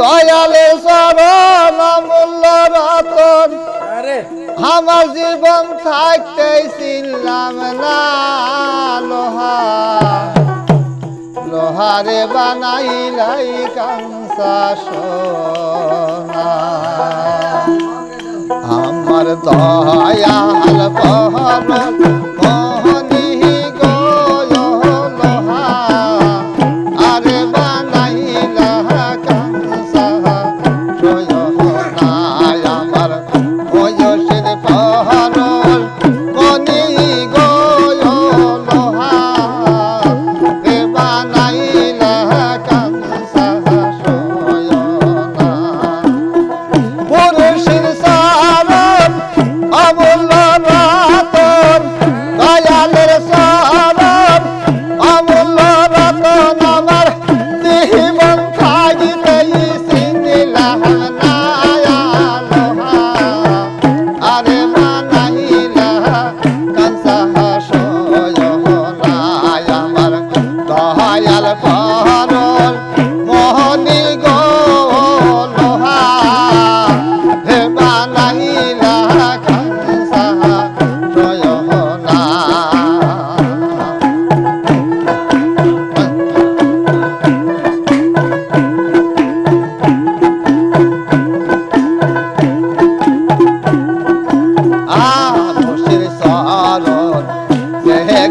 দয়ালে চরণ মূল্য রতন আমার জীবন থাকতে চিনলাম না লোহা। লোহারে বানাইলাই কাংসা সোনা। আমার দয়াল পহন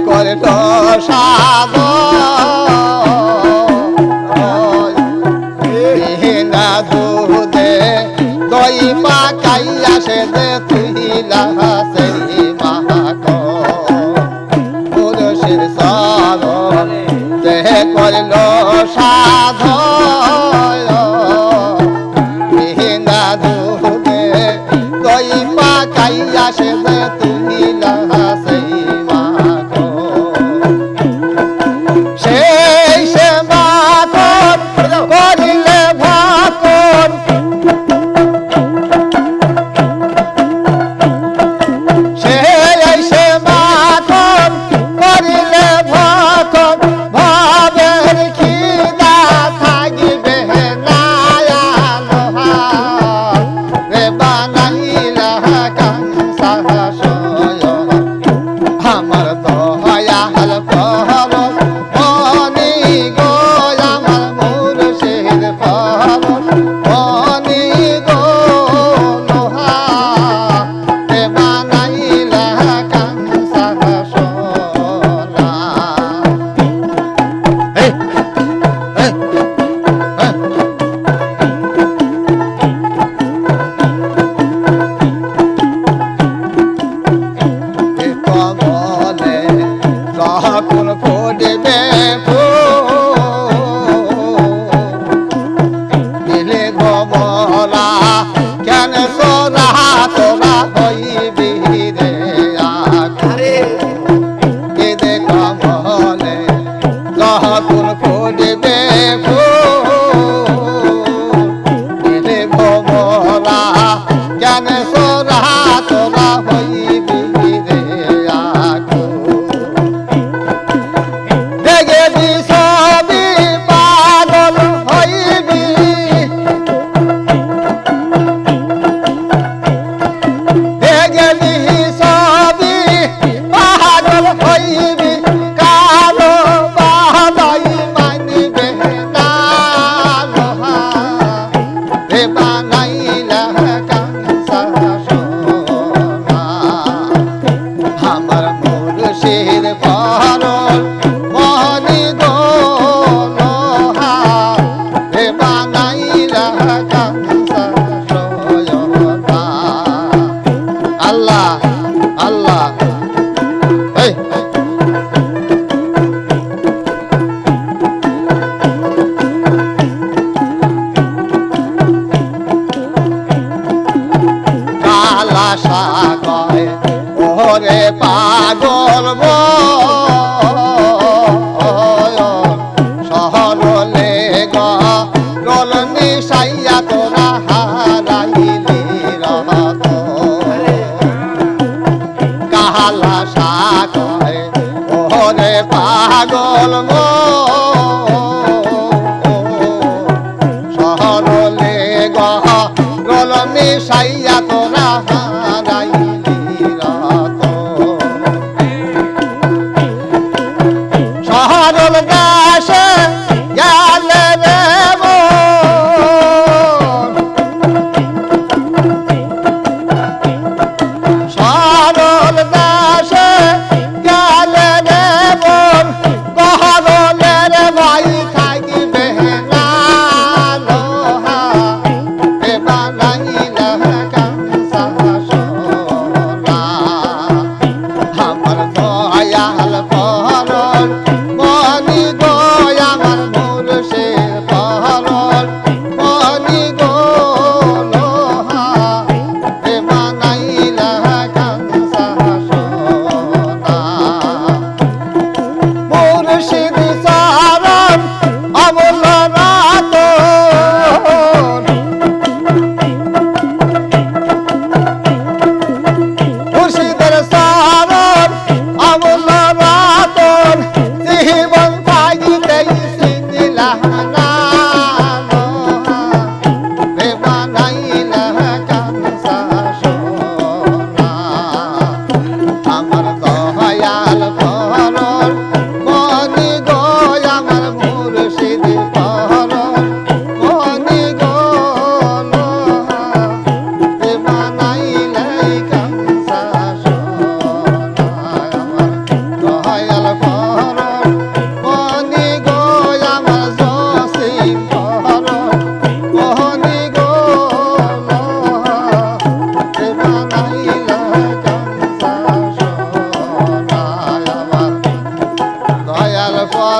করল সাধনা দুধে দই পাকাইয়া সে দেখ তোর আমার মুর্শিদ পাগল গো সহরলে গল মিশাইয়া তোরা।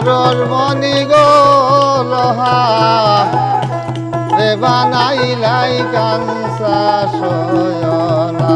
আবরর মনি গো লোহা। রে কানসা সয়না